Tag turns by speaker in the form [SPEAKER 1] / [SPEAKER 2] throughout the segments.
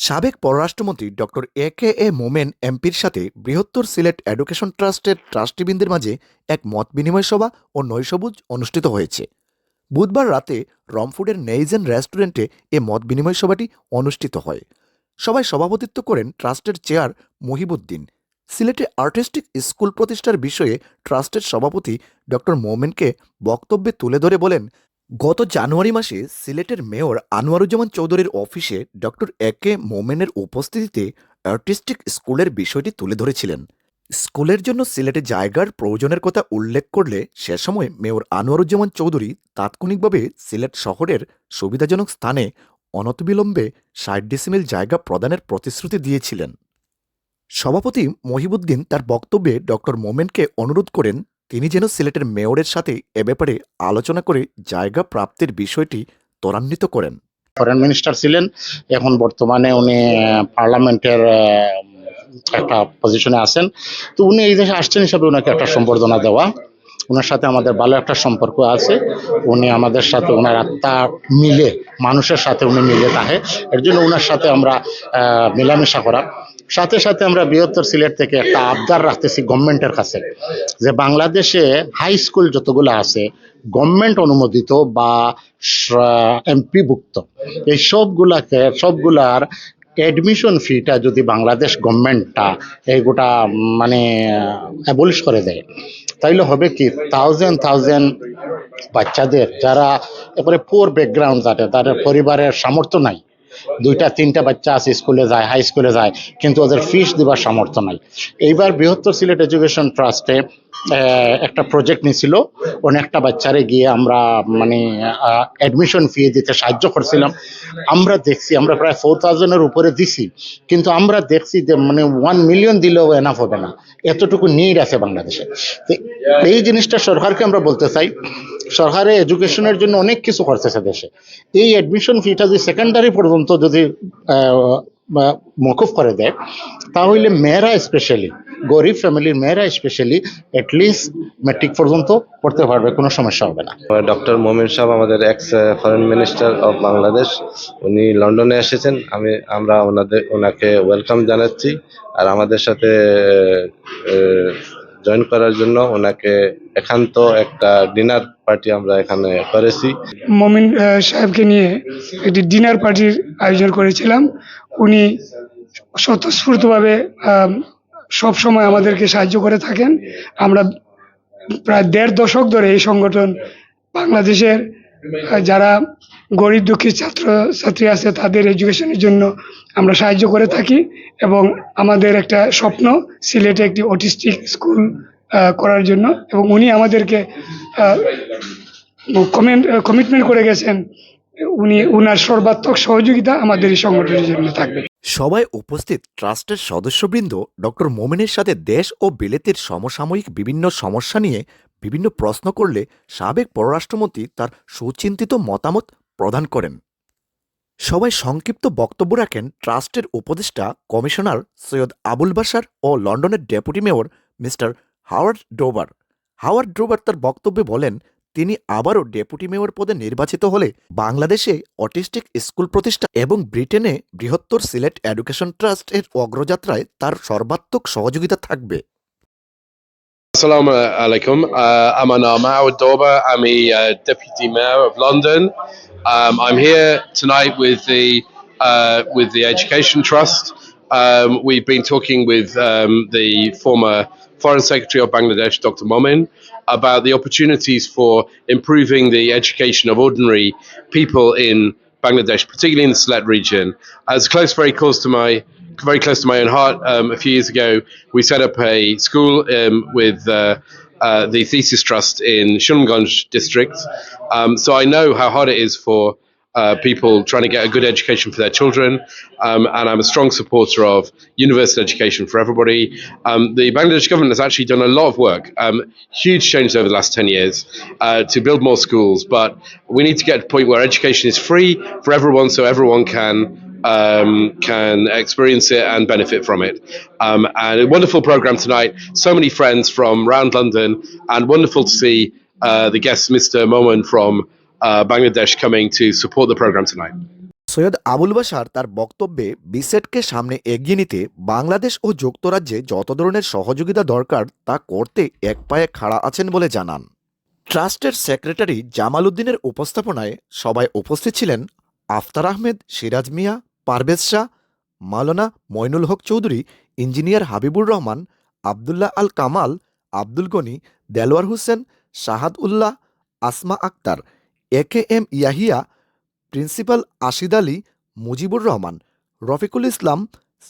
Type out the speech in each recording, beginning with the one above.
[SPEAKER 1] সাবেক পররাষ্ট্রমন্ত্রী doctor A কে এ মোমেন এমপির সাথে বৃহত্তর সিলেট এডুকেশন ট্রাস্টের ট্রাস্টিবৃন্দের মাঝে এক মত বিনিময় সভা ও নৈশভোজ অনুষ্ঠিত হয়েছে। বুধবার রাতে রমফুডের নেইজেন রেস্টুরেন্টে এ মত বিনিময় সভাটি অনুষ্ঠিত হয়। সভায় সভাপতিত্ব করেন ট্রাস্টের চেয়ার মহিবুদ্দিন। সিলেটে আর্টিস্টিক স্কুল প্রতিষ্ঠার বিষয়ে ট্রাস্টের সভাপতি ডক্টর মোমেনকে বক্তব্যে তুলে ধরে বলেন গত জানুয়ারি মাসে সিলেটের মেয়র আনোয়ারুজ্জামান চৌধুরীর অফিসে ডক্টর এ কে মোমেনের উপস্থিতিতে আর্টিস্টিক স্কুলের বিষয়টি তুলে ধরেছিলেন। স্কুলের জন্য সিলেটে জায়গার প্রয়োজনের কথা উল্লেখ করলে সে সময় মেয়র আনোয়ারুজ্জামান চৌধুরী তাৎক্ষণিকভাবে সিলেট শহরের সুবিধাজনক স্থানে অনতবিলম্বে ষাট ডিসিমিল জায়গা প্রদানের প্রতিশ্রুতি দিয়েছিলেন। সভাপতি মহিবুদ্দিন তার বক্তব্যে ডক্টর মোমেনকে অনুরোধ করেন তিনি যেন সিলেটের মেয়রের সাথে এ ব্যাপারে আলোচনা করে জায়গা প্রাপ্তির বিষয়টি ত্বরান্বিত করেন।
[SPEAKER 2] ফরেন মিনিস্টার ছিলেন, এখন বর্তমানে উনি পার্লামেন্টের একটা পজিশনে আছেন। তো উনি এই দেশে আসছেন হিসাবে ওনাকে একটা সম্বর্ধনা দেওয়া। ওনার সাথে আমাদের ভালো একটা সম্পর্ক আছে। উনি আমাদের সাথে ওনার আত্মা মিলে, মানুষের সাথে উনি মিলে থাকে। এর জন্য ওনার সাথে আমরা মেলামেশা করা। সাথে সাথে আমরা বৃহত্তর সিলেট থেকে একটা আবদার রাখতেছি গভর্নমেন্টের কাছে, যে বাংলাদেশে হাই স্কুল যতগুলো আছে, গভর্নমেন্ট অনুমোদিত বা এমপি ভুক্ত এই সবগুলাকে, সবগুলার অ্যাডমিশন ফিটা যদি বাংলাদেশ গভর্নমেন্টটা এই গোটা মানে অ্যাবলিশ করে দেয়, তাইলে হবে কি থাউজেন্ড থাউজেন্ড বাচ্চাদের যারা এবারে পোর ব্যাকগ্রাউন্ড যাদের তাদের পরিবারের সামর্থ্য নাই। দুইটা, তিনটা বাচ্চা আছে, স্কুলে যায় হাই স্কুলে যায়, কিন্তু ওদের ফিস দেবার সামর্থ্য নাই। এইবার বৃহত্তর সিলেট এডুকেশন ট্রাস্টে একটা প্রজেক্ট নিয়েছিল অনেকটা বাচ্চারে গিয়ে আমরা মানে অ্যাডমিশন ফি দিতে সাহায্য করছিলাম। আমরা দেখছি, আমরা প্রায় ফোর থাউজেন্ডের উপরে দিছি, কিন্তু আমরা দেখছি যে মানে ওয়ান মিলিয়ন দিলেও এনাফ হবে না। এতটুকু নিড আছে বাংলাদেশে। তো এই জিনিসটা সরকারকে আমরা বলতে চাই সরকারে এডুকেশনের জন্য অনেক কিছু করতেছে দেশে। এই অ্যাডমিশন ফিটা যদি সেকেন্ডারি পর্যন্ত যদি মকুফ করে দেয়, তাহলে মেয়েরা স্পেশালি গরিব ফ্যামিলির মেয়েরা স্পেশালি অ্যাটলিস্ট ম্যাট্রিক পর্যন্ত পড়তে পারবে, কোনো সমস্যা হবে না।
[SPEAKER 3] ডক্টর মোমিন সাহেব আমাদের ex foreign minister of Bangladesh উনি লন্ডনে এসেছেন। আমি, আমরা ওনাদের, ওনাকে ওয়েলকাম জানাচ্ছি। আর আমাদের সাথে জয়েন করার জন্য ওনাকে একান্ত একটা ডিনার পার্টি আমরা এখানে করেছি।
[SPEAKER 4] মমিন সাহেবকে নিয়ে একটি ডিনার পার্টির আয়োজন করেছিলাম। উনি স্বতঃস্ফূর্তভাবে সব সময় আমাদেরকে সাহায্য করে থাকেন। আমরা প্রায় দেড় দশক ধরে এই সংগঠন বাংলাদেশের যারা গরিব দুঃখী ছাত্র, ছাত্রী আছে, তাদের এডুকেশনের জন্য আমরা সাহায্য করে থাকি এবং আমাদের একটা স্বপ্ন সিলেটে একটি অটিস্টিক স্কুল করার জন্য এবং উনি আমাদেরকে কমেন্ট কমিটমেন্ট করে গেছেন। উনি উনার সর্বাত্মক সহযোগিতা আমাদের এই সংগঠনের জন্য থাকবে।
[SPEAKER 1] সবাই উপস্থিত ট্রাস্টের সদস্যবৃন্দ ডক্টর মোমেনের সাথে দেশ ও বিলেতের সমসাময়িক বিভিন্ন সমস্যা নিয়ে বিভিন্ন প্রশ্ন করলে সাবেক পররাষ্ট্রমন্ত্রী তার সুচিন্তিত মতামত প্রদান করেন। সবাই সংক্ষিপ্ত বক্তব্য রাখেন ট্রাস্টের উপদেষ্টা কমিশনার সৈয়দ আবুল বাসার ও লন্ডনের deputy mayor mister Howard Dawber Howard Dawber তার বক্তব্যে বলেন, তিনি আবারও ডেপুটি মেয়র পদে নির্বাচিত হলে বাংলাদেশে অটিস্টিক স্কুল প্রতিষ্ঠা এবং ব্রিটেনে বৃহত্তর সিলেট এডুকেশন ট্রাস্ট এর অগ্রযাত্রায় তার সর্বাত্মক সহযোগিতা থাকবে।
[SPEAKER 5] Assalamu alaikum. Uh, I'm Anar Mahmoud. I'm the uh, Deputy Mayor of London. Um, I'm here tonight with the uh, with the Education Trust. Um, we've been talking with um, the former Foreign Secretary of Bangladesh, Dr. Momin, about the opportunities for improving the education of ordinary people in Bangladesh, particularly in the Sylhet region. As close, very close to my very close to my own heart. Um, a few years ago, we set up a school um, with uh, uh, the Thesis Trust in Shunganj district. Um, so I know how hard it is for uh, people trying to get a good education for their children, um, and I'm a strong supporter of universal education for everybody. Um, the Bangladesh government has actually done a lot of work, um, huge change over the last 10 years uh, to build more schools, but we need to get to a point where education is free for everyone so everyone can um, can experience it and benefit from it. Um, and a wonderful program tonight. So many friends from around London, and wonderful to see uh, the guest, Mr. Moman from uh, Bangladesh, coming to support the program tonight.
[SPEAKER 1] Syed Abul Bashar তার বক্তব্যে বিসেটকে সামনে এগিয়ে নিতে বাংলাদেশ ও যুক্তরাজ্যে যত ধরনের সহযোগিতা দরকার তা করতে এক পায়ে খাড়া আছেন বলে জানান ট্রাস্টের সেক্রেটারি জামাল উদ্দিনের উপস্থাপনায় সবাই উপস্থিত ছিলেন Aftar Ahmed Siraj Mia Parvez Shah, Maulana Moinul Haque Chowdhury, engineer Habibur Rahman, Abdullah Al Kamal, Abdul Gani, Delwar Hossain, Shahad Ullah, Asma Akter, A K M Yahya, principal Ashid Ali, Mujibur Rahman, Rafiqul Islam,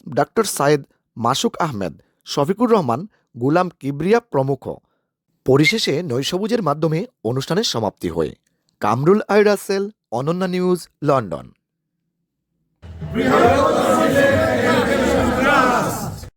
[SPEAKER 1] doctor Sayed Masuk Ahmed, Shafiqur Rahman, Gulam Kibria প্রমুখ। পরিশেষে নৈশবুজের মাধ্যমে অনুষ্ঠানের সমাপ্তি হয়। Kamrul I Rasel Ananya news, London. Obrigado,